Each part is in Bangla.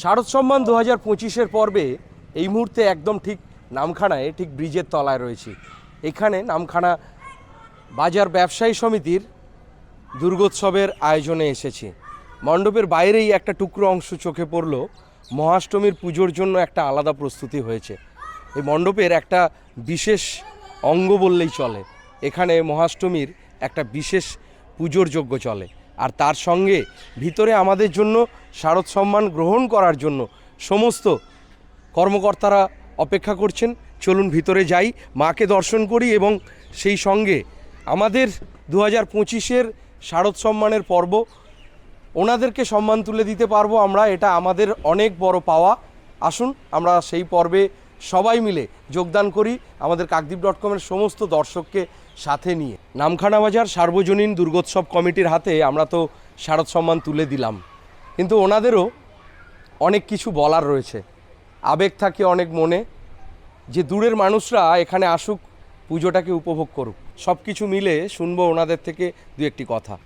শারদ সম্মান দু হাজার পঁচিশের পর্বে এই মুহূর্তে একদম ঠিক নামখানায়, ঠিক ব্রিজের তলায় রয়েছে। এখানে নামখানা বাজার ব্যবসায়ী সমিতির দুর্গোৎসবের আয়োজনে এসেছি। মণ্ডপের বাইরেই একটা টুকরো অংশ চোখে পড়ল। মহাষ্টমীর পুজোর জন্য একটা আলাদা প্রস্তুতি হয়েছে। এই মণ্ডপের একটা বিশেষ অঙ্গ বললেই চলে। এখানে মহাষ্টমীর একটা বিশেষ পুজোর যোগ্য চলে। আর তার সঙ্গে ভিতরে আমাদের জন্য শারদ সম্মান গ্রহণ করার জন্য সমস্ত কর্মকর্তারা অপেক্ষা করছেন। চলুন ভিতরে যাই, মাকে দর্শন করি এবং সেই সঙ্গে আমাদের দু হাজার পঁচিশের শারদ সম্মানের পর্ব। ওনাদেরকে সম্মান তুলে দিতে পারব আমরা, এটা আমাদের অনেক বড় পাওয়া। আসুন, আমরা সেই পর্বে সবাই মিলে যোগদান করি আমাদের কাকদ্বীপ ডট কমের সমস্ত দর্শককে সাথে নিয়ে। নামখানা বাজার সার্বজনীন দুর্গোৎসব কমিটির হাতে আমরা তো শারদ সম্মান তুলে দিলাম। কিন্তু ওনাদেরও অনেক কিছু বলার রয়েছে। আবেগ থাকে অনেক মনে। যে দূরের মানুষরা এখানে আসুক, পুজোটাকে উপভোগ করুক। সব কিছু মিলে শুনব ওনাদের থেকে দু একটি কথা।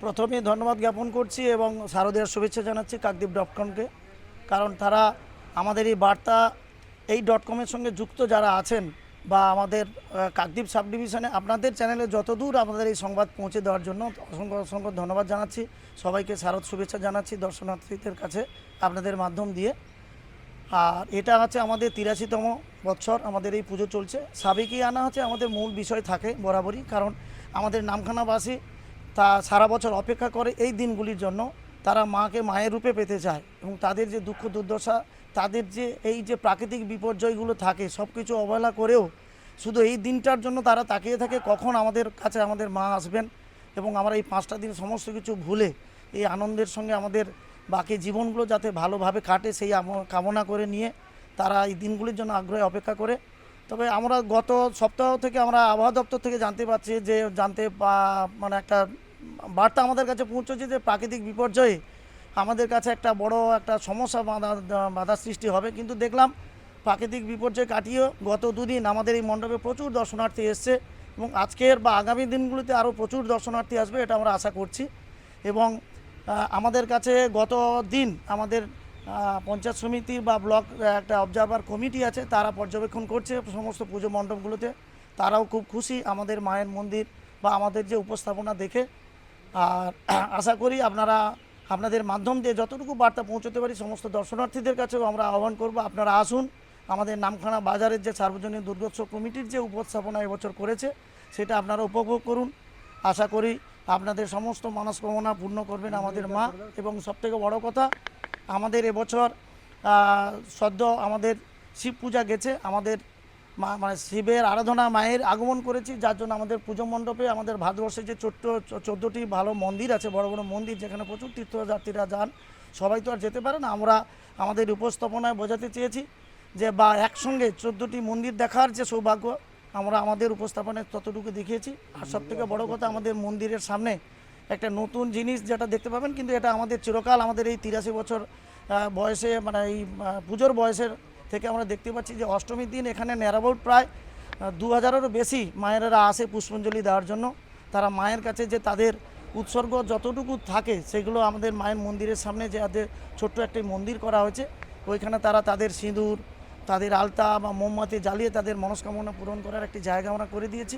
প্রথমে ধন্যবাদ জ্ঞাপন করছি এবং শারদীয়ার শুভেচ্ছা জানাচ্ছি কাকদ্বীপ ডট কমকে কারণ তারা আমাদের এই বার্তা এই ডট কমের সঙ্গে যুক্ত যারা আছেন বা আমাদের কাকদ্বীপ সাব ডিভিশনে আপনাদের চ্যানেলে যতদূর আমাদের এই সংবাদ পৌঁছে দেওয়ার জন্য অসংখ্য অসংখ্য ধন্যবাদ জানাচ্ছি। সবাইকে শারদ শুভেচ্ছা জানাচ্ছি দর্শনার্থীদের কাছে আপনাদের মাধ্যম দিয়ে। আর এটা হচ্ছে আমাদের তিরাশিতম বৎসর, আমাদের এই পুজো চলছে। সাবেকি আনা হচ্ছে আমাদের মূল বিষয় থাকে বরাবরই, কারণ আমাদের নামখানাবাসী তা সারা বছর অপেক্ষা করে এই দিনগুলির জন্য। তারা মাকে মায়ের রূপে পেতে চায় এবং তাদের যে দুঃখ দুর্দশা তাদের যে এই যে প্রাকৃতিক বিপর্যয়গুলো থাকে সব কিছু অবহেলা করেও শুধু এই দিনটার জন্য তারা তাকিয়ে থাকে, কখন আমাদের কাছে আমাদের মা আসবেন এবং আমরা এই পাঁচটা দিন সমস্ত কিছু ভুলে এই আনন্দের সঙ্গে আমাদের বাকি জীবনগুলো যাতে ভালোভাবে কাটে সেই কামনা করে নিয়ে তারা এই দিনগুলির জন্য আগ্রহে অপেক্ষা করে। তবে আমরা গত সপ্তাহ থেকে আমরা আবহাওয়া দপ্তর থেকে জানতে পারছি যে, জানতে মানে একটা বার্তা আমাদের কাছে পৌঁছেছে যে, প্রাকৃতিক বিপর্যয়ে আমাদের কাছে একটা বড় একটা সমস্যা বাধা বাধা সৃষ্টি হবে। কিন্তু দেখলাম প্রাকৃতিক বিপর্যয় কাটিয়েও গত দুদিন আমাদের এই মণ্ডপে প্রচুর দর্শনার্থী এসছে এবং আজকের বা আগামী দিনগুলিতে আরও প্রচুর দর্শনার্থী আসবে এটা আমরা আশা করছি। এবং আমাদের কাছে গত দিন আমাদের পঞ্চায়েত সমিতি বা ব্লক একটা অবজারভার কমিটি আছে, তারা পর্যবেক্ষণ করছে সমস্ত পুজো মণ্ডপগুলোতে। তারাও খুব খুশি আমাদের মায়ের মন্দির বা আমাদের যে উপস্থাপনা দেখে। আর আশা করি আপনারা আপনাদের মাধ্যম দিয়ে যতটুকু বার্তা পৌঁছতে পারি, সমস্ত দর্শনার্থীদের কাছেও আমরা আহ্বান করব। আপনারা আসুন, আমাদের নামখানা বাজারের যে সার্বজনীন দুর্গোৎসব কমিটির যে উপস্থাপনা এবছর করেছে, সেটা আপনারা উপভোগ করুন। আশা করি আপনাদের সমস্ত মনস্কামনা পূর্ণ করবেন আমাদের মা। এবং সবথেকে বড় কথা, আমাদের এবছর সদ্য আমাদের শিব পূজা গেছে, আমাদের মানে শিবের আরাধনা, মায়ের আগমন করেছি, যার জন্য আমাদের পুজো মণ্ডপে, আমাদের ভারতবর্ষে যে ছোট্ট চোদ্দোটি ভালো মন্দির আছে, বড় বড় মন্দির, যেখানে প্রচুর তীর্থযাত্রীরা যান, সবাই তো আর যেতে পারে না। আমরা আমাদের উপস্থাপনায় বোঝাতে চেয়েছি যে, বা একসঙ্গে চোদ্দোটি মন্দির দেখার যে সৌভাগ্য, আমরা আমাদের উপস্থাপনায় ততটুকু দেখিয়েছি। আর সব থেকে বড় কথা, আমাদের মন্দিরের সামনে একটা নতুন জিনিস যেটা দেখতে পাবেন, কিন্তু এটা আমাদের চিরকাল আমাদের এই তিরাশি বছর বয়সে মানে এই পুজোর বয়সের থেকে আমরা দেখতে পাচ্ছি যে অষ্টমীর দিন এখানে ন্যারাবাউট প্রায় দু হাজারেরও বেশি মায়েরা আসে পুষ্পাঞ্জলি দেওয়ার জন্য। তারা মায়ের কাছে যে তাদের উৎসর্গ যতটুকু থাকে সেগুলো আমাদের মায়ের মন্দিরের সামনে যে আমাদের ছোট্ট একটি মন্দির করা হয়েছে, ওইখানে তারা তাদের সিঁদুর, তাদের আলতা বা মোমবাতি জ্বালিয়ে তাদের মনস্কামনা পূরণ করার একটি জায়গা আমরা করে দিয়েছি।